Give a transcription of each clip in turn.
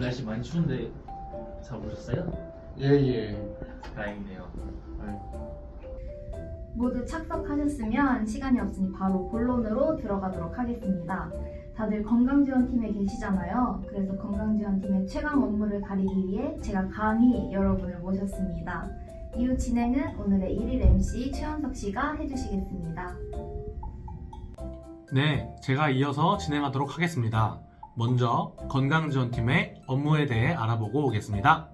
날씨 많이 추운데 잘 오셨어요? 예예. 다행이네요. 모두 착석하셨으면 시간이 없으니 바로 본론으로 들어가도록 하겠습니다. 다들 건강지원팀에 계시잖아요. 그래서 건강지원팀의 최강 업무를 가리기 위해 제가 감히 여러분을 모셨습니다. 이후 진행은 오늘의 1일 MC 최원석 씨가 해주시겠습니다. 네, 제가 이어서 진행하도록 하겠습니다. 먼저 건강지원팀의 업무에 대해 알아보고 오겠습니다.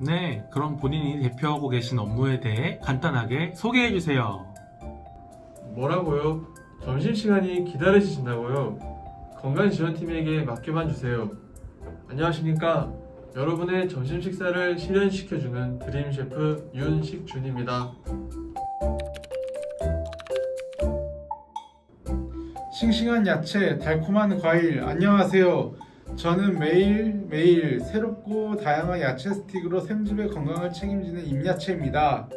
네, 그럼 본인이 대표하고 계신 업무에 대해 간단하게 소개해 주세요. 뭐라고요? 점심시간이 기다려지신다고요? 건강지원팀에게 맡겨만 주세요. 안녕하십니까? 여러분의 점심 식사를 실현시켜주는 드림 셰프 윤식준입니다. 싱싱한 야채, 달콤한 과일. 안녕하세요. 저는 매일 매일 새롭고 다양한 야채 스틱으로 샘집의 건강을 책임지는 임야채입니다.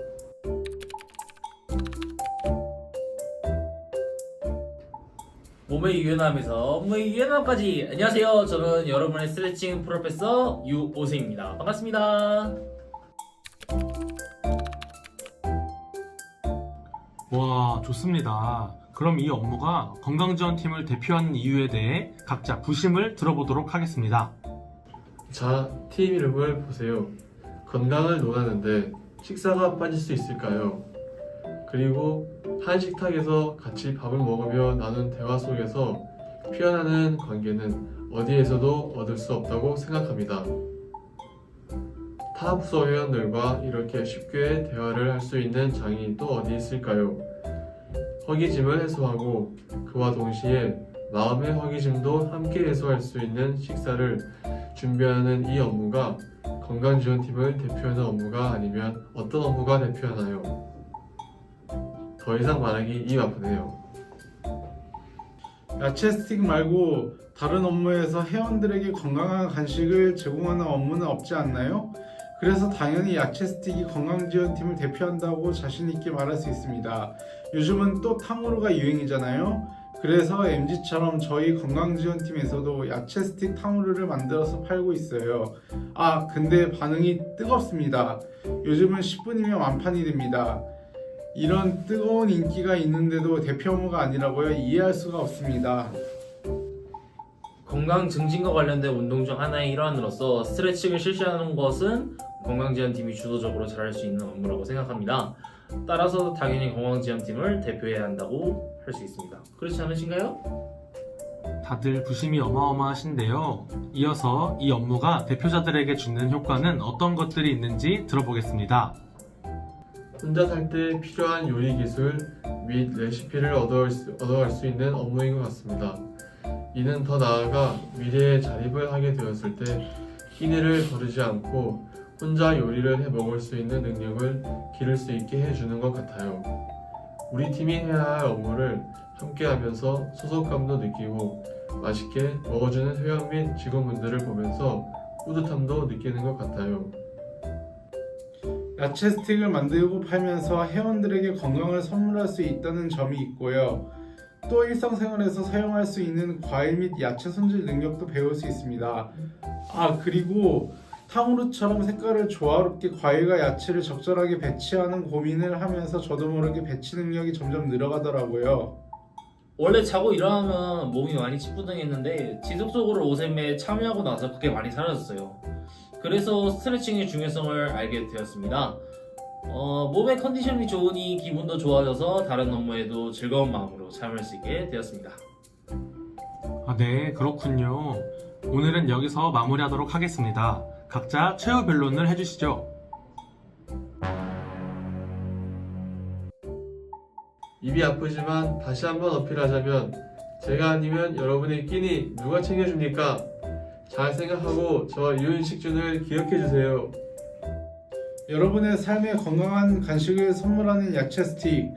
몸의 유연함에서 업무의 유연함까지. 안녕하세요. 저는 여러분의 스트레칭 프로페서 유오승입니다. 반갑습니다. 와, 좋습니다. 그럼 이 업무가 건강지원팀을 대표하는 이유에 대해 각자 부심을 들어보도록 하겠습니다. 자, 팀 이름을 보세요. 건강을 논하는데 식사가 빠질 수 있을까요? 그리고 한 식탁에서 같이 밥을 먹으며 나눈 대화 속에서 피어나는 관계는 어디에서도 얻을 수 없다고 생각합니다. 타 부서 회원들과 이렇게 쉽게 대화를 할 수 있는 장이 또 어디 있을까요? 허기짐을 해소하고 그와 동시에 마음의 허기짐도 함께 해소할 수 있는 식사를 준비하는 이 업무가 건강지원팀을 대표하는 업무가 아니면 어떤 업무가 대표하나요? 더 이상 말하기 입 아프네요. 야채 스틱 말고 다른 업무에서 회원들에게 건강한 간식을 제공하는 업무는 없지 않나요? 그래서 당연히 야채 스틱이 건강지원팀을 대표한다고 자신있게 말할 수 있습니다. 요즘은 또 탕후루가 유행이잖아요. 그래서 MG처럼 저희 건강지원팀에서도 야채 스틱 탕후루를 만들어서 팔고 있어요. 아, 근데 반응이 뜨겁습니다. 요즘은 10분이면 완판이 됩니다. 이런 뜨거운 인기가 있는데도 대표 업무가 아니라고요? 이해할 수가 없습니다. 건강 증진과 관련된 운동 중 하나의 일환으로서 스트레칭을 실시하는 것은 건강지원팀이 주도적으로 잘할 수 있는 업무라고 생각합니다. 따라서 당연히 건강지원팀을 대표해야 한다고 할 수 있습니다. 그렇지 않으신가요? 다들 부심이 어마어마하신데요. 이어서 이 업무가 대표자들에게 주는 효과는 어떤 것들이 있는지 들어보겠습니다. 혼자 살 때 필요한 요리 기술 및 레시피를 얻어갈 수, 얻어갈 수 있는 업무인 것 같습니다. 이는 더 나아가 미래에 자립을 하게 되었을 때 희내를 거르지 않고 혼자 요리를 해 먹을 수 있는 능력을 기를 수 있게 해주는 것 같아요. 우리 팀이 해야 할 업무를 함께 하면서 소속감도 느끼고 맛있게 먹어주는 회원 및 직원분들을 보면서 뿌듯함도 느끼는 것 같아요. 야채 스틱을 만들고 팔면서 회원들에게 건강을 선물할 수 있다는 점이 있고요. 또 일상생활에서 사용할 수 있는 과일 및 야채 손질 능력도 배울 수 있습니다. 아 그리고 탕후루처럼 색깔을 조화롭게 과일과 야채를 적절하게 배치하는 고민을 하면서 저도 모르게 배치 능력이 점점 늘어가더라고요. 원래 자고 일어나면 몸이 많이 찌뿌둥했는데 지속적으로 오셈에 참여하고 나서 그게 많이 사라졌어요. 그래서 스트레칭의 중요성을 알게 되었습니다. 어, 몸의 컨디션이 좋으니 기분도 좋아져서 다른 업무에도 즐거운 마음으로 참여할 수 있게 되었습니다. 아, 네, 그렇군요. 오늘은 여기서 마무리하도록 하겠습니다. 각자 최후 변론을 해주시죠. 입이 아프지만 다시 한번 어필하자면 제가 아니면 여러분의 끼니 누가 챙겨줍니까? 잘 생각하고 저 윤식준을 기억해주세요. 여러분의 삶에 건강한 간식을 선물하는 야채 스틱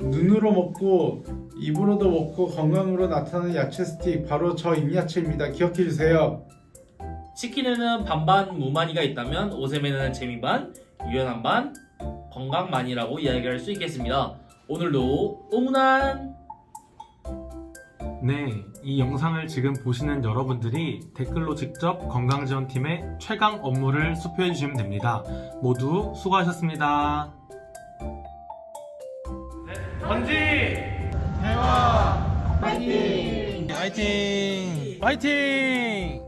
눈으로 먹고 입으로도 먹고 건강으로 나타나는 야채 스틱 바로 저 임야채입니다. 기억해 주세요. 치킨에는 반반 무만이가 있다면 오셈에는 재미 반, 유연한 반, 건강만이라고 이야기할 수 있겠습니다. 오늘도 오문안! 네, 이 영상을 지금 보시는 여러분들이 댓글로 직접 건강지원팀의 최강 업무를 수표해 주시면 됩니다. 모두 수고하셨습니다. 번지! 해와 화이팅! 화이팅!